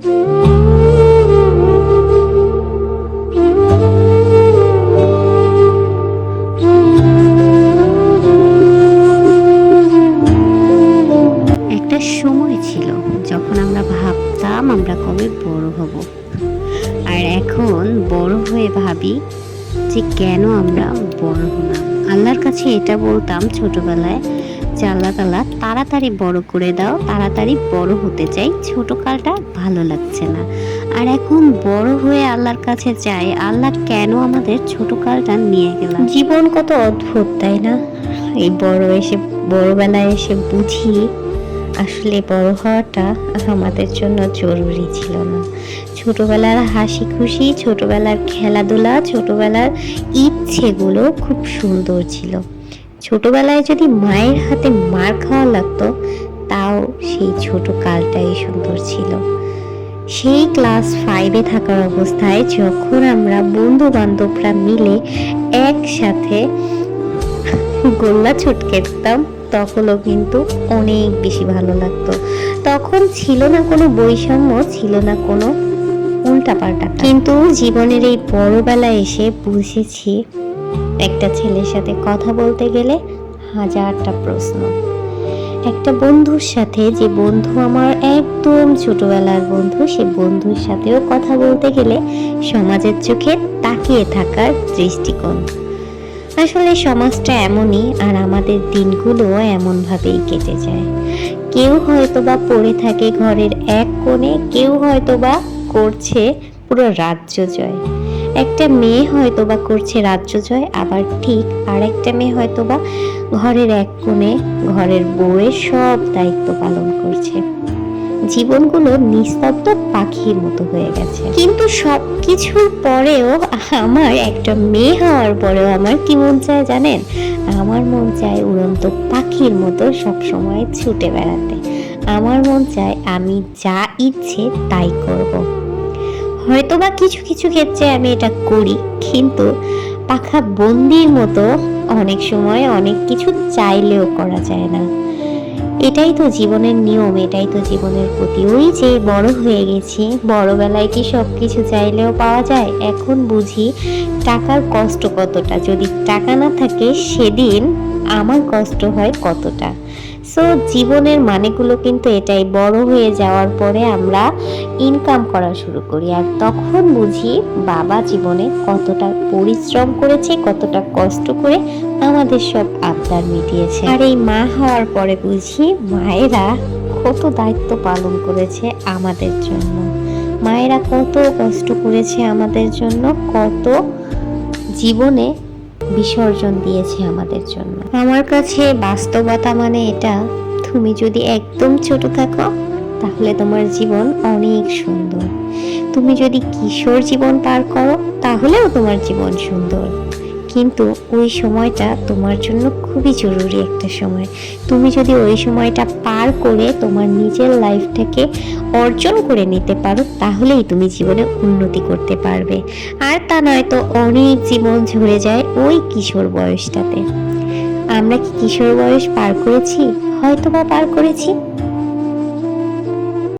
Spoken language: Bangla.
একটা সময় ছিল যখন আমরা ভাবতাম আমরা কবে বড় হব। আর এখন বড় হয়ে ভাবি যে কেন আমরা বড় হলাম। আল্লাহর কাছে এটা বলতাম ছোটবেলায় যে আল্লাহ তালা তাড়াতাড়ি বড় করে দাও, তাড়াতাড়ি বড় হতে চাই ছোট কালটা ভালো লাগছে না। আর এখন বড় হয়ে আল্লাহর কাছে চাই আল্লাহ কেন আমাদের ছোট কালটা নিয়ে গেলাম জীবন কত অদ্ভুত, তাই না? এই বড় এসে, বড়বেলায় এসে বুঝি আসলে বড় হওয়াটা আমাদের জন্য জরুরি ছিল না। ছোটবেলার হাসি খুশি ছোটবেলার খেলাধুলা, ছোটবেলার ইচ্ছেগুলো খুব সুন্দর ছিল। ছোটবেলায় যদি মায়ের হাতে মার খাওয়া লাগতো, তাও সেই ছোট কালটাই সুন্দর ছিল। সেই ক্লাস ফাইভে থাকার অবস্থায় যখন আমরা বন্ধু বান্ধবরা মিলে একসাথে গোল্লা ছুটকে দিতাম তখনও কিন্তু অনেক বেশি ভালো লাগতো। তখন ছিল না কোনো বৈষম্য, ছিল না কোনো উল্টাপাল্টা। কিন্তু জীবনের এই বড়বেলায় এসে বুঝেছি একটা ছেলের সাথে কথা বলতে গেলে হাজারটা প্রশ্ন। একটা বন্ধুর সাথে যে বন্ধু আমার একদম ছোটবেলার বন্ধু, সে বন্ধুর সাথেও কথা বলতে গেলে সমাজের চোখে তাকিয়ে থাকার দৃষ্টিকোণ। আসলে সমাজটা এমনই আর আমাদের দিনগুলো এমনভাবেই কেটে যায়। কেউ হয়তো বা পড়ে থাকে ঘরের এক কোণে, কেউ হয়তো বা করছে পুরো রাজ্য জয়। একটা মেয়ে হয়তো বা করছে রাজ্য জয় আবার ঠিক আর একটা মেয়ে হয়তো বা ঘরের এক কোণে ঘরের বউয়ের সব দায়িত্ব পালন করছে। জীবনগুলো নিস্তব্ধ পাখির মতো হয়ে গেছে। কিন্তু সব কিছুর পরেও আমার একটা মেয়ে হওয়ার পরেও আমার কি মন চায় জানেন? আমার মন চায় উড়ন্ত পাখির মতো সব সময় ছুটে বেড়াতে। আমার মন চায় আমি যা ইচ্ছে তাই করব। বা কিছু কিছু ক্ষেত্রে আমি এটা করি। কিন্তু পাখা বন্দির মতো অনেক সময় অনেক কিছু চাইলেও করা যায় না। এটাই তো জীবনের নিয়ম, এটাই তো জীবনের প্রতি। ওই যে বড় হয়ে গেছি, বড়বেলায় কি সব কিছু চাইলেও পাওয়া যায়? এখন বুঝি টাকার কষ্ট কতটা। যদি টাকা না থাকে, সেদিন আমার কষ্ট হয় কতটা? সো জীবনের মানেগুলো কিন্তু এটাই, বড় হয়ে যাওয়ার পরে আমরা ইনকাম করা শুরু করি। আর তখন বুঝি বাবা জীবনে কতটা পরিশ্রম করেছে, কতটা কষ্ট করে আমাদের সব আবদার মিটিয়েছে। আর এই মা হওয়ার পরে বুঝি মায়েরা কত দায়িত্ব পালন করেছে আমাদের জন্য। মায়েরা কত কষ্ট করেছে আমাদের জন্য, কত জীবনে বিসর্জন দিয়েছে আমাদের জন্য। আমার কাছে বাস্তবতা মানে এটা, তুমি যদি একদম ছোট থাকো, তাহলে তোমার জীবন অনেক সুন্দর। তুমি যদি কিশোর জীবন পার করো, তাহলেও তোমার জীবন সুন্দর। কিন্তু ওই সময়টা তোমার জন্য খুবই জরুরি একটা সময়। তুমি যদি ওই সময়টা পার করে তোমার নিজের লাইফটাকে অর্জন করে নিতে পারো, তাহলেই তুমি জীবনে উন্নতি করতে পারবে। আর তা নয়তো অনেক জীবন ঝরে যায় ওই কিশোর বয়সটাতে। আমরা কি কিশোর বয়স পার করেছি? হয়তো বা পার করেছি।